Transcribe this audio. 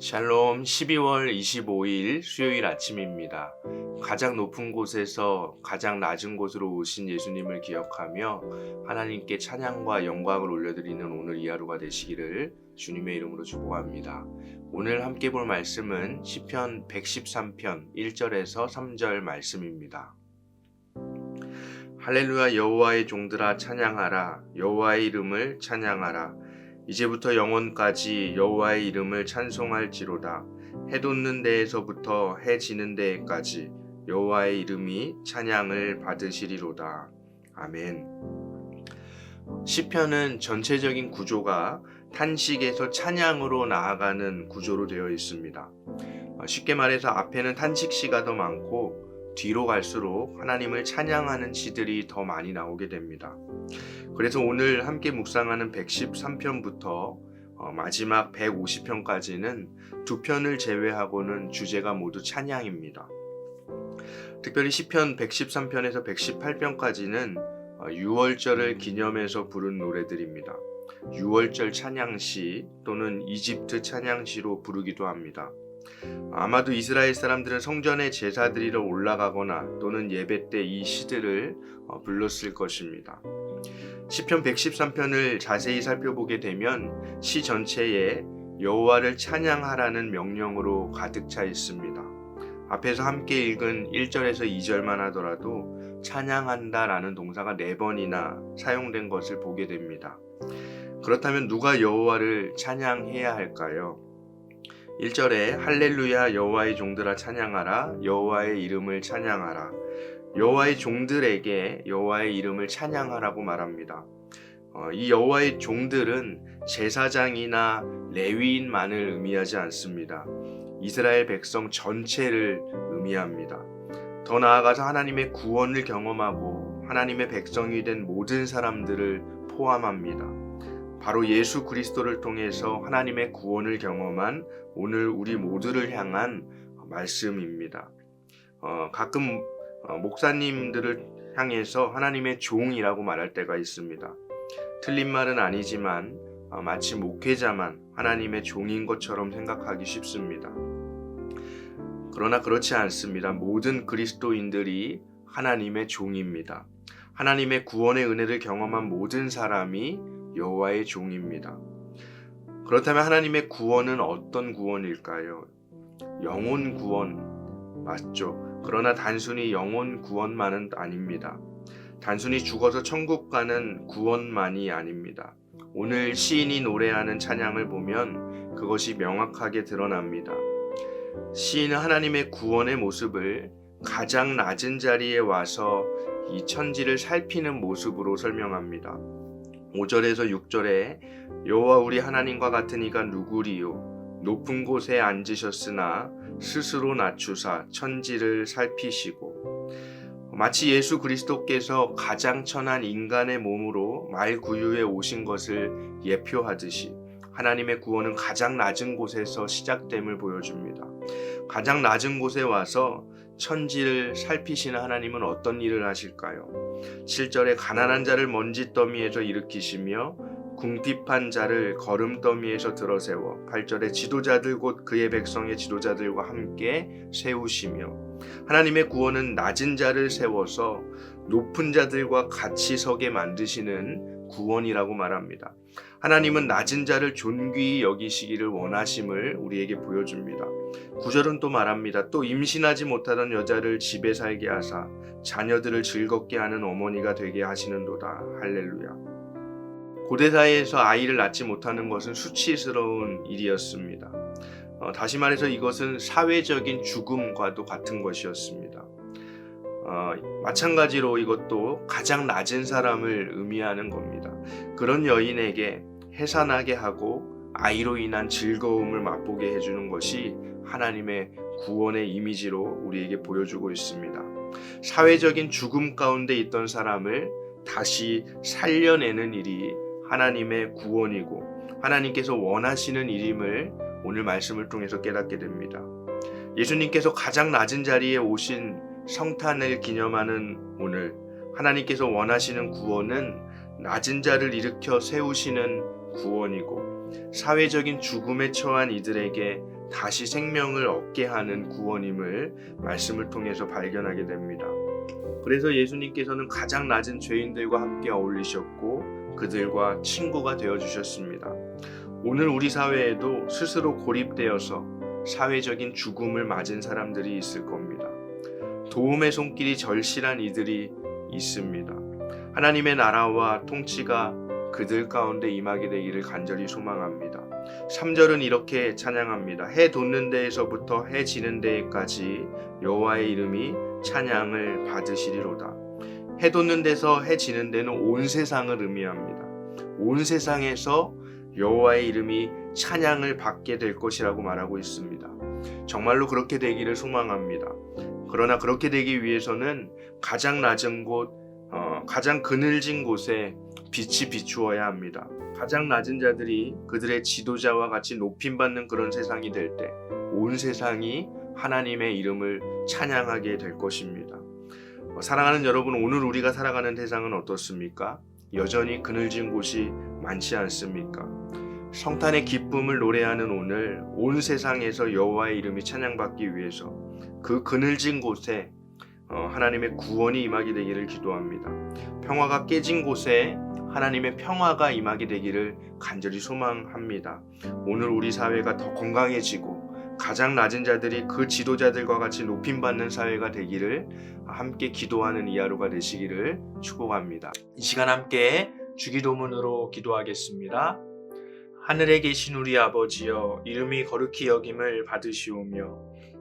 샬롬 12월 25일 수요일 아침입니다. 가장 높은 곳에서 가장 낮은 곳으로 오신 예수님을 기억하며 하나님께 찬양과 영광을 올려드리는 오늘 이 하루가 되시기를 주님의 이름으로 축복합니다. 오늘 함께 볼 말씀은 시편 113편 1절에서 3절 말씀입니다. 할렐루야 여호와의 종들아 찬양하라 여호와의 이름을 찬양하라 이제부터 영원까지 여호와의 이름을 찬송할지로다. 해 돋는 데에서부터 해 지는 데까지 여호와의 이름이 찬양을 받으시리로다. 아멘. 시편은 전체적인 구조가 탄식에서 찬양으로 나아가는 구조로 되어 있습니다. 쉽게 말해서 앞에는 탄식 시가 더 많고 뒤로 갈수록 하나님을 찬양하는 시들이 더 많이 나오게 됩니다. 그래서 오늘 함께 묵상하는 113편부터 어, 마지막 150편까지는 두 편을 제외하고는 주제가 모두 찬양입니다. 특별히 시편 113편에서 118편까지는 어, 6월절을 기념해서 부른 노래들입니다. 6월절 찬양시 또는 이집트 찬양시로 부르기도 합니다. 아마도 이스라엘 사람들은 성전에 제사 드리러 올라가거나 또는 예배 때 이 시들을 어, 불렀을 것입니다. 시편 113편을 자세히 살펴보게 되면 시 전체에 여호와를 찬양하라는 명령으로 가득 차 있습니다. 앞에서 함께 읽은 1절에서 2절만 하더라도 찬양한다라는 동사가 4번이나 사용된 것을 보게 됩니다. 그렇다면 누가 여호와를 찬양해야 할까요? 1절에 할렐루야 여호와의 종들아 찬양하라 여호와의 이름을 찬양하라 여호와의 종들에게 여호와의 이름을 찬양하라고 말합니다. 어, 이 여호와의 종들은 제사장이나 레위인만을 의미하지 않습니다. 이스라엘 백성 전체를 의미합니다. 더 나아가서 하나님의 구원을 경험하고 하나님의 백성이 된 모든 사람들을 포함합니다. 바로 예수 그리스도를 통해서 하나님의 구원을 경험한 오늘 우리 모두를 향한 말씀입니다. 어, 가끔 어, 목사님들을 향해서 하나님의 종이라고 말할 때가 있습니다. 틀린 말은 아니지만 어, 마치 목회자만 하나님의 종인 것처럼 생각하기 쉽습니다. 그러나 그렇지 않습니다. 모든 그리스도인들이 하나님의 종입니다. 하나님의 구원의 은혜를 경험한 모든 사람이 여호와의 종입니다. 그렇다면 하나님의 구원은 어떤 구원일까요? 영혼 구원 맞죠? 그러나 단순히 영혼 구원만은 아닙니다. 단순히 죽어서 천국 가는 구원만이 아닙니다. 오늘 시인이 노래하는 찬양을 보면 그것이 명확하게 드러납니다. 시인은 하나님의 구원의 모습을 가장 낮은 자리에 와서 이 천지를 살피는 모습으로 설명합니다. 5절에서 6절에 여호와 우리 하나님과 같은 이가 누구리요 높은 곳에 앉으셨으나 스스로 낮추사 천지를 살피시고 마치 예수 그리스도께서 가장 천한 인간의 몸으로 말 구유에 오신 것을 예표하듯이 하나님의 구원은 가장 낮은 곳에서 시작됨을 보여줍니다. 가장 낮은 곳에 와서 천지를 살피시는 하나님은 어떤 일을 하실까요? 7절에 가난한 자를 먼지 더미에서 일으키시며 궁핍한 자를 걸음 더미에서 들어세워 8절에 지도자들 곧 그의 백성의 지도자들과 함께 세우시며 하나님의 구원은 낮은 자를 세워서 높은 자들과 같이 서게 만드시는 구원이라고 말합니다. 하나님은 낮은 자를 존귀히 여기시기를 원하심을 우리에게 보여줍니다. 구절은 또 말합니다. 또 임신하지 못하던 여자를 집에 살게 하사 자녀들을 즐겁게 하는 어머니가 되게 하시는도다. 할렐루야. 고대 사회에서 아이를 낳지 못하는 것은 수치스러운 일이었습니다. 어, 다시 말해서 이것은 사회적인 죽음과도 같은 것이었습니다. 어, 마찬가지로 이것도 가장 낮은 사람을 의미하는 겁니다. 그런 여인에게 해산하게 하고 아이로 인한 즐거움을 맛보게 해주는 것이 하나님의 구원의 이미지로 우리에게 보여주고 있습니다. 사회적인 죽음 가운데 있던 사람을 다시 살려내는 일이 하나님의 구원이고 하나님께서 원하시는 일임을 오늘 말씀을 통해서 깨닫게 됩니다. 예수님께서 가장 낮은 자리에 오신 성탄을 기념하는 오늘 하나님께서 원하시는 구원은 낮은 자를 일으켜 세우시는 구원이고 사회적인 죽음에 처한 이들에게 다시 생명을 얻게 하는 구원임을 말씀을 통해서 발견하게 됩니다. 그래서 예수님께서는 가장 낮은 죄인들과 함께 어울리셨고 그들과 친구가 되어 주셨습니다. 오늘 우리 사회에도 스스로 고립되어서 사회적인 죽음을 맞은 사람들이 있을 겁니다. 도움의 손길이 절실한 이들이 있습니다. 하나님의 나라와 통치가 그들 가운데 임하게 되기를 간절히 소망합니다. 3절은 이렇게 찬양합니다. 해 돋는 데에서부터 해 지는 데까지 여호와의 이름이 찬양을 받으시리로다. 해 돋는 데서 해 지는 데는 온 세상을 의미합니다. 온 세상에서 여호와의 이름이 찬양을 받게 될 것이라고 말하고 있습니다. 정말로 그렇게 되기를 소망합니다. 그러나 그렇게 되기 위해서는 가장 낮은 곳, 어, 가장 그늘진 곳에 빛이 비추어야 합니다. 가장 낮은 자들이 그들의 지도자와 같이 높임받는 그런 세상이 될 때 온 세상이 하나님의 이름을 찬양하게 될 것입니다. 어, 사랑하는 여러분, 오늘 우리가 살아가는 세상은 어떻습니까? 여전히 그늘진 곳이 많지 않습니까? 성탄의 기쁨을 노래하는 오늘 온 세상에서 여호와의 이름이 찬양받기 위해서 그 그늘진 곳에 어, 하나님의 구원이 임하게 되기를 기도합니다. 평화가 깨진 곳에 하나님의 평화가 임하게 되기를 간절히 소망합니다. 오늘 우리 사회가 더 건강해지고 가장 낮은 자들이 그 지도자들과 같이 높임받는 사회가 되기를 함께 기도하는 이 하루가 되시기를 축복합니다. 이 시간 함께 주기도문으로 기도하겠습니다. 하늘에 계신 우리 아버지여 이름이 거룩히 여김을 받으시오며